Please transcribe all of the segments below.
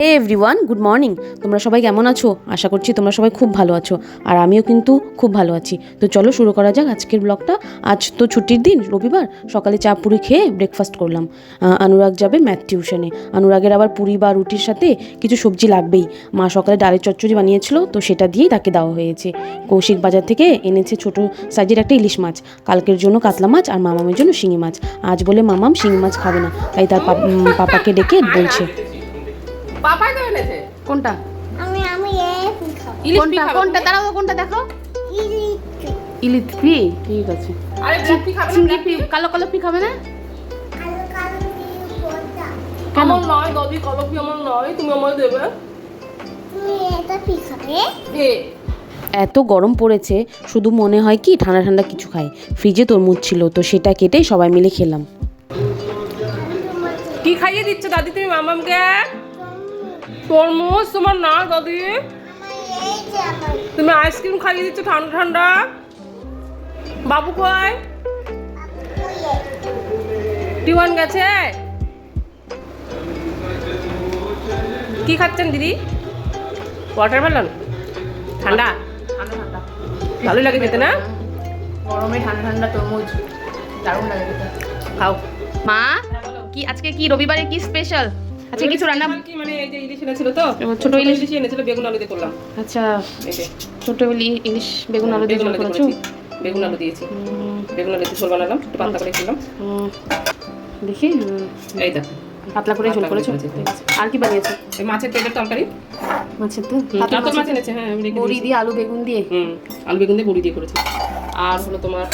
হে everyone good morning তোমরা সবাই কেমন আছো? আশা করছি তোমরা সবাই খুব ভালো আছো। আর আমিও কিন্তু খুব ভালো আছি। তো চলো শুরু করা যাক আজকের ব্লগটা। আজ তো ছুটির দিন, রবিবার। সকালে চা পুরি খেয়ে ব্রেকফাস্ট করলাম। অনুরাগ যাবে ম্যাথ টিউশনে অনুরাগের আবার পুরি বা রুটির সাথে কিছু সবজি লাগবেই। মা সকালে ডালের চচ্চড়ি বানিয়েছিল, তো সেটা দিয়েই তাকে দেওয়া হয়েছে। কৌশিক বাজার থেকে এনেছে ছোট সাইজের একটা ইলিশ মাছ। কালকের জন্য কাতলা মাছ আর মামামের জন্য শিঙি মাছ। আজ বলে মামাম শিঙি মাছ খাবে না। তাই তার পাপাকে ডেকে বলছে পাপাই তো এনেছে। কোনটা? আমি আমি কোনটা কোনটা? দাঁড়াও কোনটা দেখো। ইলিশ ঠিক আছে। আরে টি খাবে চিংড়ি পি কালো কালো পি খাবে না? কালো কালো নয় দাদি কলম কি আমার নয় তুমি আমায় দেবে। এত গরম পড়েছে শুধু মনে হয় কি ঠান্ডা ঠান্ডা কিছু খাই ফ্রিজে তরমুজ ছিল তো সেটা কেটে সবাই মিলে খেলাম। কি খাইয়ে দিচ্ছ দাদি? তুমি মামামকে তরমুজ তোমার না দাদি? তুমি আইসক্রিম খাইয়ে দিচ্ছ ঠান্ডা ঠান্ডা? বাবু কয়? গেছে? কি খাচ্ছেন দিদি? ওয়াটারমেলন ঠান্ডা? ভালোই লাগে খেতে না? গরমে ঠান্ডা ঠান্ডা তরমুজ। দারুণ লাগে খাও। মা কি আজকে কি? রবিবারে কি স্পেশাল আজকে কিছু রান্না কি মানে এই যে ইলিশ এনেছিল তো ছোট ইলিশ? ইলিশ এনেছিল বেগুন আলু দিয়ে করলাম। আচ্ছা ছোট ইলি- ইলিশ বেগুন আলু দিয়ে করেছ? বেগুন আলু দিয়েছি। বেগুন আলু দিয়ে ঝোল বানালাম একটু পাতলা করে খেলাম। দেখি এই দেখো। পাতলা করে ঝোল করে করেছ। আর কি বানিয়েছো? এই মাছের তেলের তরকারি। মাছের তো? কাতল মাছ এনেছে হ্যাঁ আমি বড়ি দিয়ে আলু বেগুন দিয়ে? হুম আলু বেগুন দিয়ে বড়ি দিয়ে করেছি। আর হলো তোমার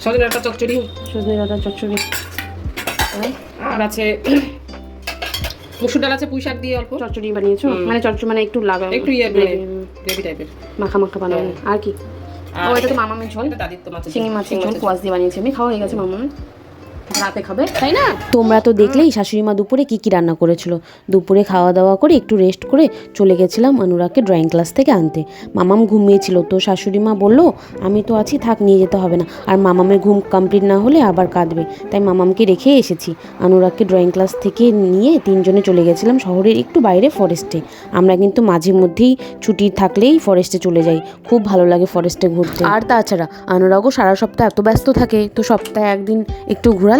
সজনে একটা চচ্চড়ি। সজনে ডাঁটা চচ্চড়ি। আর আছে মুসুর ডাল আছে পুঁই শাক দিয়ে অল্প। চচ্চড়ি বানিয়েছো? মানে চচ্চড়ি মানে একটু লাগা একটু ইয়ে মানে গ্রেভি টাইপের মাখা মাখা বানানো। আর কি? ও এটা তো মামামের ঝোল। দাদির তো মাছ চিংড়ি মাছের ঝোল ঝোল কোয়াশ দিয়ে বানিয়েছি আমি। খাওয়া হয়ে গেছে মামামের। রাতে খাবে তাই না? তোমরা তো দেখলেই শাশুড়ি মা দুপুরে কি কি রান্না করেছিল। দুপুরে খাওয়া দাওয়া করে একটু রেস্ট করে চলে গেছিলাম অনুরাগকে ড্রয়িং ক্লাস থেকে আনতে। মামাম ঘুমিয়েছিল তো শাশুড়ি মা বলল আমি তো আছি থাক নিয়ে যেতে হবে না। আর মামামের ঘুম কমপ্লিট না হলে আবার কাঁদবে। তাই মামামকে রেখে এসেছি। অনুরাগকে ড্রয়িং ক্লাস থেকে নিয়ে তিনজনে চলে গেছিলাম শহরের একটু বাইরে ফরেস্টে আমরা কিন্তু মাঝে মধ্যেই ছুটি থাকলেই ফরেস্টে চলে যাই। খুব ভালো লাগে ফরেস্টে ঘুরতে। আর তাছাড়া অনুরাগও সারা সপ্তাহ এত ব্যস্ত থাকে তো সপ্তাহে একদিন একটু ঘোরালে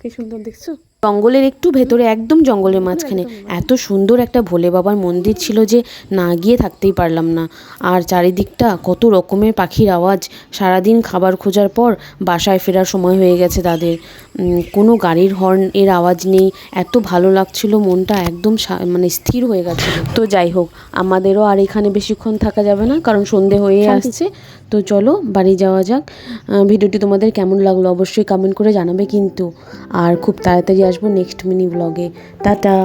কি সুন্দর দেখছ? জঙ্গলের একটু ভেতরে একদম জঙ্গলের মাঝখানে। এত সুন্দর একটা ভোলে বাবার মন্দির ছিল যে না গিয়ে থাকতেই পারলাম না। আর চারিদিকটা কত রকমের পাখির আওয়াজ। সারাদিন খাবার খোঁজার পর বাসায় ফেরার সময় হয়ে গেছে তাদের। কোনো গাড়ির হর্ন এর আওয়াজ নেই। এত ভালো লাগছিল মনটা একদম মানে স্থির হয়ে গেছে তো যাই হোক আমাদেরও আর এখানে বেশিক্ষণ থাকা যাবে না কারণ সন্ধে হয়ে আসছে। তো চলো বাড়ি যাওয়া যাক। ভিডিওটি তোমাদের কেমন লাগল অবশ্যই কমেন্ট করে জানাবে কিন্তু। আর খুব তাড়াতাড়ি আসব নেক্সট মিনি ব্লগে টাটা!